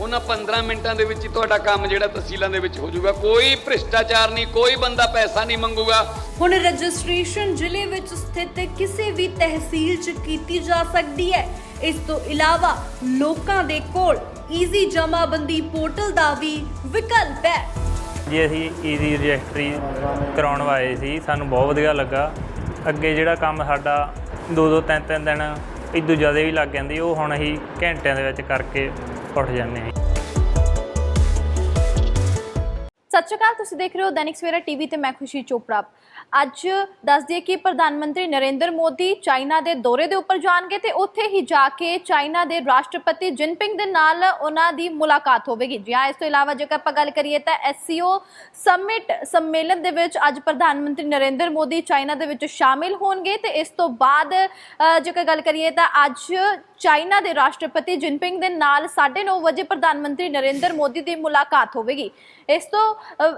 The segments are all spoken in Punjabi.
ਉਹਨਾਂ 15 ਮਿੰਟਾਂ ਦੇ ਵਿੱਚ ਹੀ ਤੁਹਾਡਾ ਕੰਮ ਜਿਹੜਾ ਤਹਿਸੀਲਾਂ ਦੇ ਵਿੱਚ ਹੋ ਜਾਊਗਾ। ਕੋਈ ਭ੍ਰਿਸ਼ਟਾਚਾਰ ਨਹੀਂ ਕੋਈ ਬੰਦਾ ਪੈਸਾ ਨਹੀਂ ਮੰਗੂਗਾ। ਹੁਣ ਰਜਿਸਟ੍ਰੇਸ਼ਨ ਜ਼ਿਲ੍ਹੇ ਵਿੱਚ ਸਥਿਤ ਕਿਸੇ ਵੀ ਤਹਿਸੀਲ 'ਚ ਕੀਤੀ ਜਾ ਸਕਦੀ ਹੈ। ਇਸ ਤੋਂ ਇਲਾਵਾ ਲੋਕਾਂ ਦੇ ਕੋਲ ਈਜ਼ੀ ਜਮਾਬੰਦੀ ਪੋਰਟਲ ਦਾ ਵੀ ਵਿਕਲਪ ਹੈ। ਜੀ ਅਸੀਂ ਈਜ਼ੀ ਰਜਿਸਟਰੀ ਕਰਾਉਣ ਵਾਏ ਸੀ। ਸਾਨੂੰ ਬਹੁਤ ਵਧੀਆ ਲੱਗਾ। ਅੱਗੇ ਜਿਹੜਾ ਕੰਮ ਸਾਡਾ ਦੋ ਦੋ ਤਿੰਨ ਤਿੰਨ ਦਿਨ ਇਦੋਂ ਜ਼ਿਆਦਾ ਵੀ ਲੱਗ ਜਾਂਦੀ ਉਹ ਹੁਣ ਅਸੀਂ ਘੰਟਿਆਂ ਦੇ ਵਿੱਚ ਕਰਕੇ ਉੱਠ ਜਾਂਦੇ ਹਾਂ। ਸਤਿ ਸ਼੍ਰੀ ਅਕਾਲ, ਤੁਸੀਂ ਦੇਖ ਰਹੇ ਹੋ ਦੈਨਿਕ ਸਵੇਰਾ ਟੀਵੀ ਤੇ ਮੈਂ ਖੁਸ਼ੀ ਚੋਪੜਾ। ਅੱਜ ਦੱਸ ਦਈਏ ਕਿ ਪ੍ਰਧਾਨ ਮੰਤਰੀ ਨਰਿੰਦਰ ਮੋਦੀ ਚਾਈਨਾ ਦੇ ਦੌਰੇ ਦੇ ਉੱਪਰ ਜਾਣਗੇ ਤੇ ਉੱਥੇ ਹੀ ਜਾ ਕੇ ਚਾਈਨਾ ਦੇ ਰਾਸ਼ਟਰਪਤੀ ਜਿਨਪਿੰਗ ਦੇ ਨਾਲ ਉਹਨਾਂ ਦੀ ਮੁਲਾਕਾਤ ਹੋਵੇਗੀ। ਜੀ ਹਾਂ, ਇਸ ਤੋਂ ਇਲਾਵਾ ਜੇਕਰ ਆਪਾਂ ਗੱਲ ਕਰੀਏ ਤਾਂ ਐਸਸੀਓ ਸਮਿਟ ਸੰਮੇਲਨ ਦੇ ਵਿੱਚ ਅੱਜ ਪ੍ਰਧਾਨ ਮੰਤਰੀ ਨਰਿੰਦਰ ਮੋਦੀ ਚਾਈਨਾ ਦੇ ਵਿੱਚ ਸ਼ਾਮਿਲ ਹੋਣਗੇ ਤੇ ਇਸ ਤੋਂ ਬਾਅਦ ਜੇਕਰ ਗੱਲ ਕਰੀਏ ਤਾਂ ਅੱਜ ਚਾਈਨਾ ਦੇ ਰਾਸ਼ਟਰਪਤੀ ਜਿਨਪਿੰਗ ਦੇ ਨਾਲ 9:30 ਵਜੇ ਪ੍ਰਧਾਨ ਮੰਤਰੀ ਨਰਿੰਦਰ ਮੋਦੀ ਦੀ ਮੁਲਾਕਾਤ ਹੋਵੇਗੀ। ਇਸ ਤੋਂ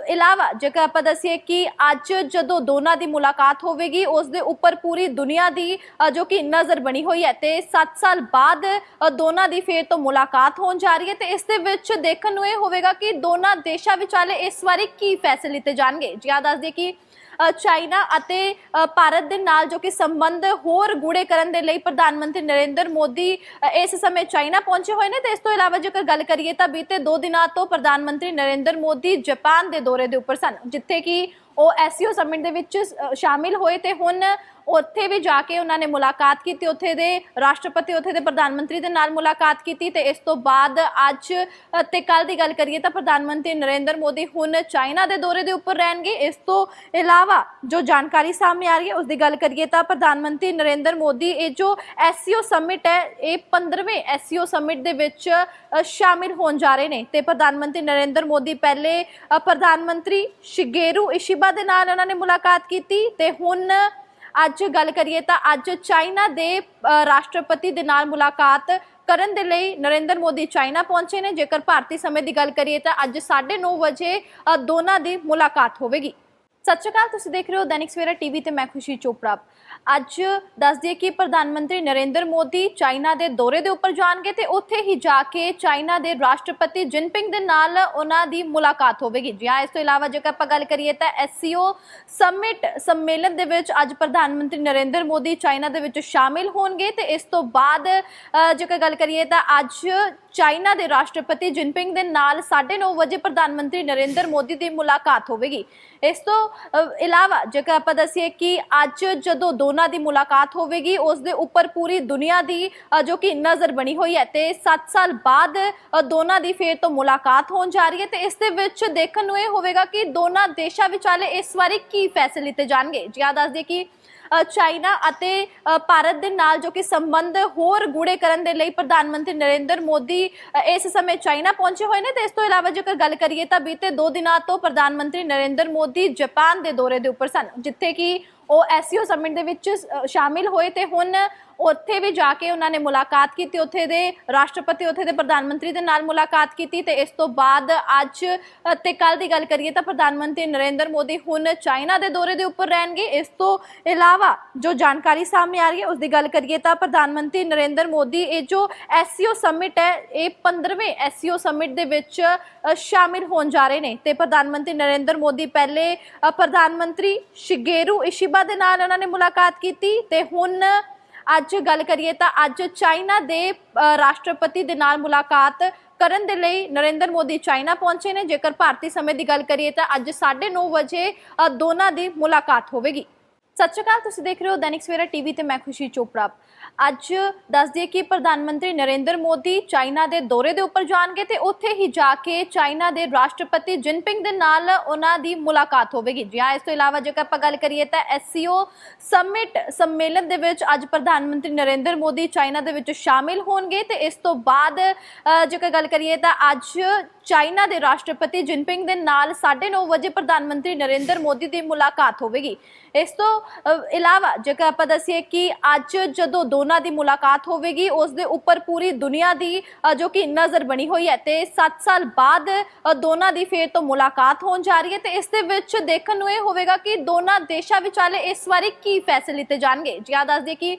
ਇਲਾਵਾ ਜੇਕਰ ਆਪਾਂ ਦੱਸੀਏ ਕਿ ਅੱਜ ਜਦੋਂ ਦੋਨਾਂ ਦੀ ਮੁਲਾਕਾਤ ਹੋਵੇਗੀ, ਉਸ ਦੇ ਉੱਪਰ ਪੂਰੀ ਦੁਨੀਆ ਦੀ ਜੋ ਕਿ ਨਜ਼ਰ ਬਣੀ ਹੋਈ ਹੈ ਤੇ 7 ਸਾਲ ਬਾਅਦ ਦੋਨਾਂ ਦੀ ਫੇਰ ਤੋਂ ਮੁਲਾਕਾਤ ਹੋਣ ਜਾ ਰਹੀ ਹੈ ਤੇ ਇਸ ਦੇ ਵਿੱਚ ਦੇਖਣ ਨੂੰ ਇਹ ਹੋਵੇਗਾ ਕਿ ਦੋਨਾਂ ਦੇਸ਼ਾਂ ਵਿਚਾਲੇ ਇਸ ਵਾਰੀ ਕੀ ਫੈਸਲੇ ਲਿੱਤੇ ਜਾਣਗੇ। ਜੀ ਆ ਦੱਸ ਦਈਏ ਕਿ ਚਾਈਨਾ ਅਤੇ ਭਾਰਤ ਦੇ ਨਾਲ ਜੋ ਕਿ ਸੰਬੰਧ ਹੋਰ ਗੂੜੇ ਕਰਨ ਦੇ ਲਈ ਪ੍ਰਧਾਨ ਮੰਤਰੀ ਨਰਿੰਦਰ ਮੋਦੀ ਇਸ ਸਮੇਂ ਚਾਈਨਾ ਪਹੁੰਚੇ ਹੋਏ ਨੇ ਤੇ ਇਸ ਤੋਂ ਇਲਾਵਾ ਜੇਕਰ ਗੱਲ ਕਰੀਏ ਤਾਂ ਬੀਤੇ 2 ਦਿਨਾਂ ਤੋਂ ਪ੍ਰਧਾਨ ਮੰਤਰੀ ਨਰਿੰਦਰ ਮੋਦੀ ਜਾਪਾਨ ਦੇ ਦੌਰੇ ਦੇ ਉੱਪਰ ਸਨ, ਜਿੱਥੇ ਕਿ ਉਹ ਐਸਸੀਓ ਸਮਿਟ ਦੇ ਵਿੱਚ ਅ, ਸ਼ਾਮਿਲ ਹੋਏ ਤੇ ਹੁਣ ਉੱਥੇ ਵੀ ਜਾ ਕੇ ਉਹਨਾਂ ਨੇ ਮੁਲਾਕਾਤ ਕੀਤੀ ਉੱਥੇ ਦੇ ਰਾਸ਼ਟਰਪਤੀ ਉੱਥੇ ਦੇ ਪ੍ਰਧਾਨ ਮੰਤਰੀ ਦੇ ਨਾਲ ਮੁਲਾਕਾਤ ਕੀਤੀ ਤੇ ਇਸ ਤੋਂ ਬਾਅਦ ਅੱਜ ਅ, ਤੇ ਕੱਲ ਦੀ ਗੱਲ ਕਰੀਏ ਤਾਂ ਪ੍ਰਧਾਨ ਮੰਤਰੀ ਨਰਿੰਦਰ ਮੋਦੀ ਹੁਣ ਚਾਈਨਾ ਦੇ ਦੌਰੇ ਦੇ ਉੱਪਰ ਰਹਿਣਗੇ। ਇਸ ਤੋਂ ਇਲਾਵਾ ਜੋ ਜਾਣਕਾਰੀ ਸਾਹਮਣੇ ਆ ਰਹੀ ਹੈ ਉਸ ਦੀ ਗੱਲ ਕਰੀਏ ਤਾਂ ਪ੍ਰਧਾਨ ਮੰਤਰੀ ਨਰਿੰਦਰ ਮੋਦੀ ਇਹ ਜੋ ਐਸਸੀਓ ਸਮਿਟ ਹੈ ਇਹ 15ਵੇਂ ਐਸਸੀਓ ਸਮਿਟ ਦੇ ਵਿੱਚ ਸ਼ਾਮਿਲ ਹੋਣ ਜਾ ਰਹੇ ਨੇ ਤੇ ਪ੍ਰਧਾਨ ਮੰਤਰੀ ਨਰਿੰਦਰ ਮੋਦੀ ਪਹਿਲੇ ਪ੍ਰਧਾਨ ਮੰਤਰੀ ਸ਼ਿਗੇਰੂ ਇਸ਼ਿਬਾ ਦੇ ਨਾਲ ਉਹਨਾਂ ਨੇ ਮੁਲਾਕਾਤ ਕੀਤੀ ਤੇ ਹੁਣ ਅੱਜ ਗੱਲ ਕਰੀਏ ਤਾਂ ਅੱਜ ਚਾਈਨਾ ਦੇ ਰਾਸ਼ਟਰਪਤੀ ਦੇ ਨਾਲ ਮੁਲਾਕਾਤ ਕਰਨ ਦੇ ਲਈ ਨਰਿੰਦਰ ਮੋਦੀ ਚਾਈਨਾ ਪਹੁੰਚੇ ਨੇ। ਜੇਕਰ ਭਾਰਤੀ ਸਮੇਂ ਦੀ ਗੱਲ ਕਰੀਏ ਤਾਂ ਅੱਜ 9:30 ਵਜੇ ਦੋਨਾਂ ਦੀ ਮੁਲਾਕਾਤ ਹੋਵੇਗੀ। ਸਤਿ ਸ਼੍ਰੀ ਅਕਾਲ, ਤੁਸੀਂ ਦੇਖ ਰਹੇ ਹੋ ਦੈਨਿਕ ਸਵੇਰਾ ਟੀਵੀ ਤੇ ਮੈਂ ਖੁਸ਼ੀ ਚੋਪੜਾ। ਅੱਜ ਦੱਸ ਦਈਏ ਕਿ ਪ੍ਰਧਾਨ ਮੰਤਰੀ ਨਰਿੰਦਰ ਮੋਦੀ ਚਾਈਨਾ ਦੇ ਦੌਰੇ ਦੇ ਉੱਪਰ ਜਾਣਗੇ ਤੇ ਉੱਥੇ ਹੀ ਜਾ ਕੇ ਚਾਈਨਾ ਦੇ ਰਾਸ਼ਟਰਪਤੀ ਜਿਨਪਿੰਗ ਦੇ ਨਾਲ ਉਹਨਾਂ ਦੀ ਮੁਲਾਕਾਤ ਹੋਵੇਗੀ। ਜੀ ਹਾਂ, ਇਸ ਤੋਂ ਇਲਾਵਾ ਜੇਕਰ ਆਪਾਂ ਗੱਲ ਕਰੀਏ ਤਾਂ ਐਸਸੀਓ ਸਮਿਟ ਸੰਮੇਲਨ ਦੇ ਵਿੱਚ ਅੱਜ ਪ੍ਰਧਾਨ ਮੰਤਰੀ ਨਰਿੰਦਰ ਮੋਦੀ ਚਾਈਨਾ ਦੇ ਵਿੱਚ ਸ਼ਾਮਿਲ ਹੋਣਗੇ ਤੇ ਇਸ ਤੋਂ ਬਾਅਦ ਜੇਕਰ ਗੱਲ ਕਰੀਏ ਤਾਂ ਅੱਜ ਚਾਈਨਾ ਦੇ ਰਾਸ਼ਟਰਪਤੀ ਜਿਨਪਿੰਗ ਦੇ ਨਾਲ 9:30 ਵਜੇ ਪ੍ਰਧਾਨ ਮੰਤਰੀ ਨਰਿੰਦਰ ਮੋਦੀ ਦੀ ਮੁਲਾਕਾਤ ਹੋਵੇਗੀ। ਇਸ ਤੋਂ ਇਲਾਵਾ ਜੇਕਰ ਆਪਾਂ ਦੱਸੀਏ ਕਿ ਅੱਜ ਜਦੋਂ ਦੋਨਾਂ ਦੀ ਮੁਲਾਕਾਤ ਹੋਵੇਗੀ, ਉਸ ਦੇ ਉੱਪਰ ਪੂਰੀ ਦੁਨੀਆ ਦੀ ਜੋ ਕਿ ਨਜ਼ਰ ਬਣੀ ਹੋਈ ਹੈ ਤੇ 7 ਸਾਲ ਬਾਅਦ ਦੋਨਾਂ ਦੀ ਫੇਰ ਤੋਂ ਮੁਲਾਕਾਤ ਹੋਣ ਜਾ ਰਹੀ ਹੈ ਤੇ ਇਸ ਦੇ ਵਿੱਚ ਦੇਖਣ ਨੂੰ ਇਹ ਹੋਵੇਗਾ ਕਿ ਦੋਨਾਂ ਦੇਸ਼ਾਂ ਵਿਚਾਲੇ ਇਸ ਵਾਰੀ ਕੀ ਫੈਸਲੇ ਲਿੱਤੇ ਜਾਣਗੇ। ਜੀ ਆ ਦੱਸ ਦਈਏ ਕਿ ਚਾਈਨਾ ਅਤੇ ਭਾਰਤ ਦੇ ਨਾਲ ਜੋ ਕਿ ਸੰਬੰਧ ਹੋਰ ਗੂੜੇ ਕਰਨ ਦੇ ਲਈ ਪ੍ਰਧਾਨ ਮੰਤਰੀ ਨਰਿੰਦਰ ਮੋਦੀ ਇਸ ਸਮੇਂ ਚਾਈਨਾ ਪਹੁੰਚੇ ਹੋਏ ਨੇ ਤੇ ਇਸ ਤੋਂ ਇਲਾਵਾ ਜੇਕਰ ਗੱਲ ਕਰੀਏ ਤਾਂ ਬੀਤੇ 2 ਦਿਨਾਂ ਤੋਂ ਪ੍ਰਧਾਨ ਮੰਤਰੀ ਨਰਿੰਦਰ ਮੋਦੀ ਜਾਪਾਨ ਦੇ ਦੌਰੇ ਦੇ ਉੱਪਰ ਸਨ, ਜਿੱਥੇ ਕਿ ਉਹ ਐਸਸੀਓ ਸਮਿਟ ਦੇ ਵਿੱਚ ਸ਼ਾਮਿਲ ਹੋਏ ਤੇ ਹੁਣ ਉੱਥੇ ਵੀ ਜਾ ਕੇ ਉਹਨਾਂ ਨੇ ਮੁਲਾਕਾਤ ਕੀਤੀ ਉੱਥੇ ਦੇ ਰਾਸ਼ਟਰਪਤੀ ਉੱਥੇ ਦੇ ਪ੍ਰਧਾਨ ਮੰਤਰੀ ਦੇ ਨਾਲ ਮੁਲਾਕਾਤ ਕੀਤੀ ਤੇ ਇਸ ਤੋਂ ਬਾਅਦ ਅੱਜ ਅ, ਤੇ ਕੱਲ ਦੀ ਗੱਲ ਕਰੀਏ ਤਾਂ ਪ੍ਰਧਾਨ ਮੰਤਰੀ ਨਰਿੰਦਰ ਮੋਦੀ ਹੁਣ ਚਾਈਨਾ ਦੇ ਦੌਰੇ ਦੇ ਉੱਪਰ ਰਹਿਣਗੇ। ਇਸ ਤੋਂ ਇਲਾਵਾ ਜੋ ਜਾਣਕਾਰੀ ਸਾਹਮਣੇ ਆ ਰਹੀ ਹੈ ਉਸ ਦੀ ਗੱਲ ਕਰੀਏ ਤਾਂ ਪ੍ਰਧਾਨ ਮੰਤਰੀ ਨਰਿੰਦਰ ਮੋਦੀ ਇਹ ਜੋ ਐਸਸੀਓ ਸਮਿਟ ਹੈ ਇਹ 15ਵੇਂ ਐਸਸੀਓ ਸਮਿਟ ਦੇ ਵਿੱਚ ਸ਼ਾਮਿਲ ਹੋਣ ਜਾ ਰਹੇ ਨੇ ਤੇ ਪ੍ਰਧਾਨ ਮੰਤਰੀ ਨਰਿੰਦਰ ਮੋਦੀ ਪਹਿਲੇ ਪ੍ਰਧਾਨ ਮੰਤਰੀ ਸ਼ਿਗੇਰੂ ਇਸ਼ਿਬਾ ਦੇ ਨਾਲ ਉਹਨਾਂ ਨੇ ਮੁਲਾਕਾਤ ਕੀਤੀ ਤੇ ਹੁਣ ਅੱਜ ਗੱਲ ਕਰੀਏ ਤਾਂ ਅੱਜ ਚਾਈਨਾ ਦੇ ਰਾਸ਼ਟਰਪਤੀ ਦੇ ਨਾਲ ਮੁਲਾਕਾਤ ਕਰਨ ਦੇ ਲਈ ਨਰਿੰਦਰ ਮੋਦੀ ਚਾਈਨਾ ਪਹੁੰਚੇ ਨੇ। ਜੇਕਰ ਭਾਰਤੀ ਸਮੇਂ ਦੀ ਗੱਲ ਕਰੀਏ ਤਾਂ ਅੱਜ 9:30 ਵਜੇ ਦੋਨਾਂ ਦੀ ਮੁਲਾਕਾਤ ਹੋਵੇਗੀ। ਸਤਿ ਸ਼੍ਰੀ ਅਕਾਲ, ਤੁਸੀਂ ਦੇਖ ਰਹੇ ਹੋ ਦੈਨਿਕ ਸਵੇਰਾ ਟੀਵੀ ਤੇ ਮੈਂ ਖੁਸ਼ੀ ਚੋਪੜਾ। ਅੱਜ ਦੱਸ ਦਈਏ ਕਿ ਪ੍ਰਧਾਨ ਮੰਤਰੀ ਨਰਿੰਦਰ ਮੋਦੀ ਚਾਈਨਾ ਦੇ ਦੌਰੇ ਦੇ ਉੱਪਰ ਜਾਣਗੇ ਤੇ ਉੱਥੇ ਹੀ ਜਾ ਕੇ ਚਾਈਨਾ ਦੇ ਰਾਸ਼ਟਰਪਤੀ ਜਿਨਪਿੰਗ ਦੇ ਨਾਲ ਉਹਨਾਂ ਦੀ ਮੁਲਾਕਾਤ ਹੋਵੇਗੀ। ਜੀ ਹਾਂ, ਇਸ ਤੋਂ ਇਲਾਵਾ ਜੇਕਰ ਆਪਾਂ ਗੱਲ ਕਰੀਏ ਤਾਂ ਐਸਸੀਓ ਸਮਿਟ ਸੰਮੇਲਨ ਦੇ ਵਿੱਚ ਅੱਜ ਪ੍ਰਧਾਨ ਮੰਤਰੀ ਨਰਿੰਦਰ ਮੋਦੀ ਚਾਈਨਾ ਦੇ ਵਿੱਚ ਸ਼ਾਮਿਲ ਹੋਣਗੇ ਤੇ ਇਸ ਤੋਂ ਬਾਅਦ ਜੇਕਰ ਗੱਲ ਕਰੀਏ ਤਾਂ ਅੱਜ ਚਾਈਨਾ ਦੇ ਰਾਸ਼ਟਰਪਤੀ ਜਿਨਪਿੰਗ ਦੇ ਨਾਲ 9:30 ਵਜੇ ਪ੍ਰਧਾਨ ਮੰਤਰੀ ਨਰਿੰਦਰ ਮੋਦੀ ਦੀ ਮੁਲਾਕਾਤ ਹੋਵੇਗੀ। ਇਸ ਤੋਂ ਇਲਾਵਾ ਜੇਕਰ ਆਪਾਂ ਦੱਸੀਏ ਕਿ ਅੱਜ ਜਦੋਂ ਦੋਨਾਂ ਦੀ ਮੁਲਾਕਾਤ ਹੋਵੇਗੀ, ਉਸ ਦੇ ਉੱਪਰ ਪੂਰੀ ਦੁਨੀਆ ਦੀ ਜੋ ਕਿ ਨਜ਼ਰ ਬਣੀ ਹੋਈ ਹੈ ਤੇ 7 ਸਾਲ ਬਾਅਦ ਦੋਨਾਂ ਦੀ ਫੇਰ ਤੋਂ ਮੁਲਾਕਾਤ ਹੋਣ ਜਾ ਰਹੀ ਹੈ ਤੇ ਇਸ ਦੇ ਵਿੱਚ ਦੇਖਣ ਨੂੰ ਇਹ ਹੋਵੇਗਾ ਕਿ ਦੋਨਾਂ ਦੇਸ਼ਾਂ ਵਿਚਾਲੇ ਇਸ ਵਾਰੀ ਕੀ ਫੈਸਲੇ ਲਿੱਤੇ ਜਾਣਗੇ। ਜ਼ਿਆਦਾ ਦੱਸ ਦਈਏ ਕਿ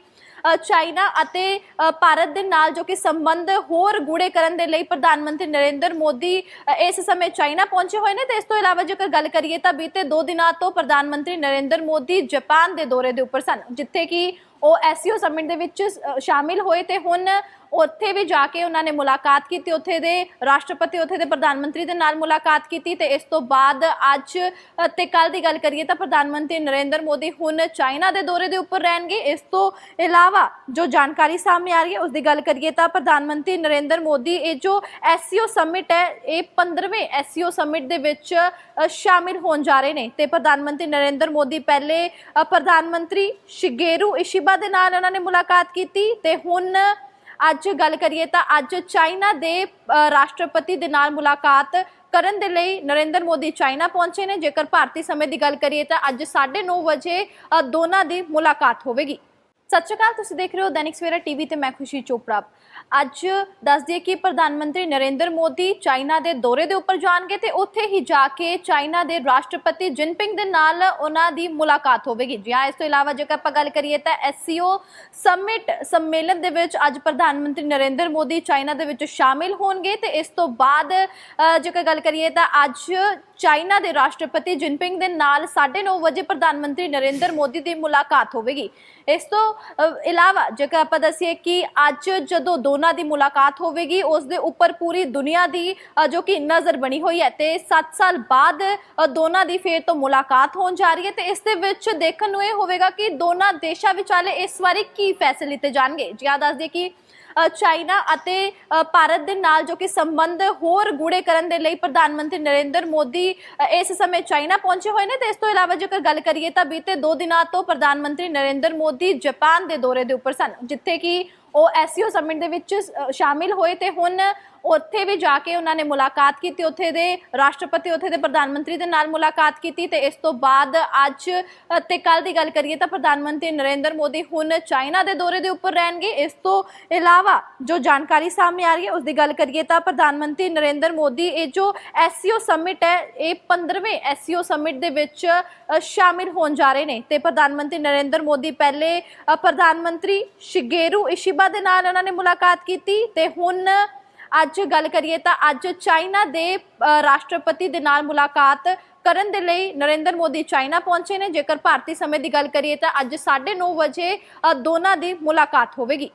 ਚਾਈਨਾ ਅਤੇ ਅ, ਭਾਰਤ ਦੇ ਨਾਲ ਜੋ ਕਿ ਸੰਬੰਧ ਹੋਰ ਗੂੜੇ ਕਰਨ ਦੇ ਲਈ ਪ੍ਰਧਾਨ ਮੰਤਰੀ ਨਰਿੰਦਰ ਮੋਦੀ ਇਸ ਸਮੇਂ ਚਾਈਨਾ ਪਹੁੰਚੇ ਹੋਏ ਨੇ ਤੇ ਇਸ ਤੋਂ ਇਲਾਵਾ ਜੇਕਰ ਗੱਲ ਕਰੀਏ ਤਾਂ ਬੀਤੇ 2 ਦਿਨਾਂ ਤੋਂ ਪ੍ਰਧਾਨ ਮੰਤਰੀ ਨਰਿੰਦਰ ਮੋਦੀ ਜਾਪਾਨ ਦੇ ਦੌਰੇ ਦੇ ਉੱਪਰ ਸਨ ਜਿੱਥੇ ਕਿ ਉਹ ਐਸਸੀਓ ਸਮਿਟ ਦੇ ਵਿੱਚ ਅ, ਸ਼ਾਮਿਲ ਹੋਏ ਤੇ ਹੁਣ ਉੱਥੇ ਵੀ ਜਾ ਕੇ ਉਹਨਾਂ ਨੇ ਮੁਲਾਕਾਤ ਕੀਤੀ ਉੱਥੇ ਦੇ ਰਾਸ਼ਟਰਪਤੀ ਉੱਥੇ ਦੇ ਪ੍ਰਧਾਨ ਮੰਤਰੀ ਦੇ ਨਾਲ ਮੁਲਾਕਾਤ ਕੀਤੀ ਤੇ ਇਸ ਤੋਂ ਬਾਅਦ ਅੱਜ ਅ, ਤੇ ਕੱਲ ਦੀ ਗੱਲ ਕਰੀਏ ਤਾਂ ਪ੍ਰਧਾਨ ਮੰਤਰੀ ਨਰਿੰਦਰ ਮੋਦੀ ਹੁਣ ਚਾਈਨਾ ਦੇ ਦੌਰੇ ਦੇ ਉੱਪਰ ਰਹਿਣਗੇ। ਇਸ ਤੋਂ ਇਲਾਵਾ ਜੋ ਜਾਣਕਾਰੀ ਸਾਹਮਣੇ ਆ ਰਹੀ ਹੈ ਉਸ ਦੀ ਗੱਲ ਕਰੀਏ ਤਾਂ ਪ੍ਰਧਾਨ ਮੰਤਰੀ ਨਰਿੰਦਰ ਮੋਦੀ ਇਹ ਜੋ ਐਸਸੀਓ ਸਮਿਟ ਹੈ ਇਹ 15ਵੇਂ ਐਸਸੀਓ ਸਮਿਟ ਦੇ ਵਿੱਚ ਸ਼ਾਮਿਲ ਹੋਣ ਜਾ ਰਹੇ ਨੇ ਤੇ ਪ੍ਰਧਾਨ ਮੰਤਰੀ ਨਰਿੰਦਰ ਮੋਦੀ ਪਹਿਲੇ ਪ੍ਰਧਾਨ ਮੰਤਰੀ ਸ਼ਿਗੇਰੂ ਇਸ਼ਿਬਾ ਦੇ ਨਾਲ ਉਹਨਾਂ ਨੇ ਮੁਲਾਕਾਤ ਕੀਤੀ ਤੇ ਹੁਣ ਅੱਜ ਗੱਲ ਕਰੀਏ ਤਾਂ ਅੱਜ ਚਾਈਨਾ ਦੇ ਰਾਸ਼ਟਰਪਤੀ ਦੇ ਨਾਲ ਮੁਲਾਕਾਤ ਕਰਨ ਦੇ ਲਈ ਨਰਿੰਦਰ ਮੋਦੀ ਚਾਈਨਾ ਪਹੁੰਚੇ ਨੇ। ਜੇਕਰ ਭਾਰਤੀ ਸਮੇਂ ਦੀ ਗੱਲ ਕਰੀਏ ਤਾਂ ਅੱਜ 9:30 ਵਜੇ ਦੋਨਾਂ ਦੀ ਮੁਲਾਕਾਤ ਹੋਵੇਗੀ। ਸਤਿ ਸ਼੍ਰੀ ਅਕਾਲ, ਤੁਸੀਂ ਦੇਖ ਰਹੇ ਹੋ ਦੈਨਿਕ ਸਵੇਰਾ ਟੀਵੀ ਤੇ ਮੈਂ ਖੁਸ਼ੀ ਚੋਪੜਾ। ਅੱਜ ਦੱਸ ਦਈਏ ਕਿ ਪ੍ਰਧਾਨ ਮੰਤਰੀ ਨਰਿੰਦਰ ਮੋਦੀ ਚਾਈਨਾ ਦੇ ਦੌਰੇ ਦੇ ਉੱਪਰ ਜਾਣਗੇ ਤੇ ਉੱਥੇ ਹੀ ਜਾ ਕੇ ਚਾਈਨਾ ਦੇ ਰਾਸ਼ਟਰਪਤੀ ਜਿਨਪਿੰਗ ਦੇ ਨਾਲ ਉਹਨਾਂ ਦੀ ਮੁਲਾਕਾਤ ਹੋਵੇਗੀ। ਜੀ ਹਾਂ, ਇਸ ਤੋਂ ਇਲਾਵਾ ਜੇਕਰ ਆਪਾਂ ਗੱਲ ਕਰੀਏ ਤਾਂ ਐਸਸੀਓ ਸਮਿਟ ਸੰਮੇਲਨ ਦੇ ਵਿੱਚ ਅੱਜ ਪ੍ਰਧਾਨ ਮੰਤਰੀ ਨਰਿੰਦਰ ਮੋਦੀ ਚਾਈਨਾ ਦੇ ਵਿੱਚ ਸ਼ਾਮਿਲ ਹੋਣਗੇ ਤੇ ਇਸ ਤੋਂ ਬਾਅਦ ਜੇਕਰ ਗੱਲ ਕਰੀਏ ਤਾਂ ਅੱਜ ਚਾਈਨਾ ਦੇ ਰਾਸ਼ਟਰਪਤੀ ਜਿਨਪਿੰਗ ਦੇ ਨਾਲ 9:30 ਵਜੇ ਪ੍ਰਧਾਨ ਮੰਤਰੀ ਨਰਿੰਦਰ ਮੋਦੀ ਦੀ ਮੁਲਾਕਾਤ ਹੋਵੇਗੀ। ਇਸ ਤੋਂ ਇਲਾਵਾ ਜੇਕਰ ਆਪਾਂ ਦੱਸੀਏ ਕਿ ਅੱਜ ਜਦੋਂ ਦੋਨਾਂ ਦੀ ਮੁਲਾਕਾਤ ਹੋਵੇਗੀ, ਉਸ ਦੇ ਉੱਪਰ ਪੂਰੀ ਦੁਨੀਆ ਦੀ ਜੋ ਕਿ ਨਜ਼ਰ ਬਣੀ ਹੋਈ ਹੈ ਤੇ 7 ਸਾਲ ਬਾਅਦ ਦੋਨਾਂ ਦੀ ਫੇਰ ਤੋਂ ਮੁਲਾਕਾਤ ਹੋਣ ਜਾ ਰਹੀ ਹੈ ਤੇ ਇਸ ਦੇ ਵਿੱਚ ਦੇਖਣ ਨੂੰ ਇਹ ਹੋਵੇਗਾ ਕਿ ਦੋਨਾਂ ਦੇਸ਼ਾਂ ਵਿਚਾਲੇ ਇਸ ਵਾਰੀ ਕੀ ਫੈਸਲੇ ਲਿੱਤੇ ਜਾਣਗੇ। ਜ਼ਿਆਦਾ ਦੱਸ ਦਈਏ ਕਿ ਚਾਈਨਾ ਅਤੇ ਭਾਰਤ ਦੇ ਨਾਲ ਜੋ ਕਿ ਸੰਬੰਧ ਹੋਰ ਗੂੜੇ ਕਰਨ ਦੇ ਲਈ ਪ੍ਰਧਾਨ ਮੰਤਰੀ ਨਰਿੰਦਰ ਮੋਦੀ ਇਸ ਸਮੇਂ ਚਾਈਨਾ ਪਹੁੰਚੇ ਹੋਏ ਨੇ ਤੇ ਇਸ ਤੋਂ ਇਲਾਵਾ ਜੇਕਰ ਗੱਲ ਕਰੀਏ ਤਾਂ ਬੀਤੇ 2 ਦਿਨਾਂ ਤੋਂ ਪ੍ਰਧਾਨ ਮੰਤਰੀ ਨਰਿੰਦਰ ਮੋਦੀ ਜਾਪਾਨ ਦੇ ਦੌਰੇ ਦੇ ਉੱਪਰ ਸਨ, ਜਿੱਥੇ ਕਿ ਉਹ ਐਸਸੀਓ ਸਮਿਟ ਦੇ ਵਿੱਚ ਸ਼ਾਮਿਲ ਹੋਏ ਤੇ ਹੁਣ ਉੱਥੇ ਵੀ ਜਾ ਕੇ ਉਹਨਾਂ ਨੇ ਮੁਲਾਕਾਤ ਕੀਤੀ ਉੱਥੇ ਦੇ ਰਾਸ਼ਟਰਪਤੀ ਉੱਥੇ ਦੇ ਪ੍ਰਧਾਨ ਮੰਤਰੀ ਦੇ ਨਾਲ ਮੁਲਾਕਾਤ ਕੀਤੀ ਤੇ ਇਸ ਤੋਂ ਬਾਅਦ ਅੱਜ ਅ, ਤੇ ਕੱਲ ਦੀ ਗੱਲ ਕਰੀਏ ਤਾਂ ਪ੍ਰਧਾਨ ਮੰਤਰੀ ਨਰਿੰਦਰ ਮੋਦੀ ਹੁਣ ਚਾਈਨਾ ਦੇ ਦੌਰੇ ਦੇ ਉੱਪਰ ਰਹਿਣਗੇ। ਇਸ ਤੋਂ ਇਲਾਵਾ ਜੋ ਜਾਣਕਾਰੀ ਸਾਹਮਣੇ ਆ ਰਹੀ ਹੈ ਉਸ ਦੀ ਗੱਲ ਕਰੀਏ ਤਾਂ ਪ੍ਰਧਾਨ ਮੰਤਰੀ ਨਰਿੰਦਰ ਮੋਦੀ ਇਹ ਜੋ ਐਸਸੀਓ ਸਮਿਟ ਹੈ ਇਹ 15ਵੇਂ ਐਸਸੀਓ ਸਮਿਟ ਦੇ ਵਿੱਚ ਸ਼ਾਮਿਲ ਹੋਣ ਜਾ ਰਹੇ ਨੇ ਤੇ ਪ੍ਰਧਾਨ ਮੰਤਰੀ ਨਰਿੰਦਰ ਮੋਦੀ ਪਹਿਲੇ ਪ੍ਰਧਾਨ ਮੰਤਰੀ ਸ਼ਿਗੇਰੂ ਇਸ਼ਿਬਾ ਦੇ ਨਾਲ ਉਹਨਾਂ ਨੇ ਮੁਲਾਕਾਤ ਕੀਤੀ ਤੇ ਹੁਣ ਅੱਜ ਗੱਲ ਕਰੀਏ ਤਾਂ ਅੱਜ ਚਾਈਨਾ ਦੇ ਰਾਸ਼ਟਰਪਤੀ ਦੇ ਨਾਲ ਮੁਲਾਕਾਤ ਕਰਨ ਦੇ ਲਈ ਨਰਿੰਦਰ ਮੋਦੀ ਚਾਈਨਾ ਪਹੁੰਚੇ ਨੇ। ਜੇਕਰ ਭਾਰਤੀ ਸਮੇਂ ਦੀ ਗੱਲ ਕਰੀਏ ਤਾਂ ਅੱਜ 9:30 ਵਜੇ ਦੋਨਾਂ ਦੀ ਮੁਲਾਕਾਤ ਹੋਵੇਗੀ।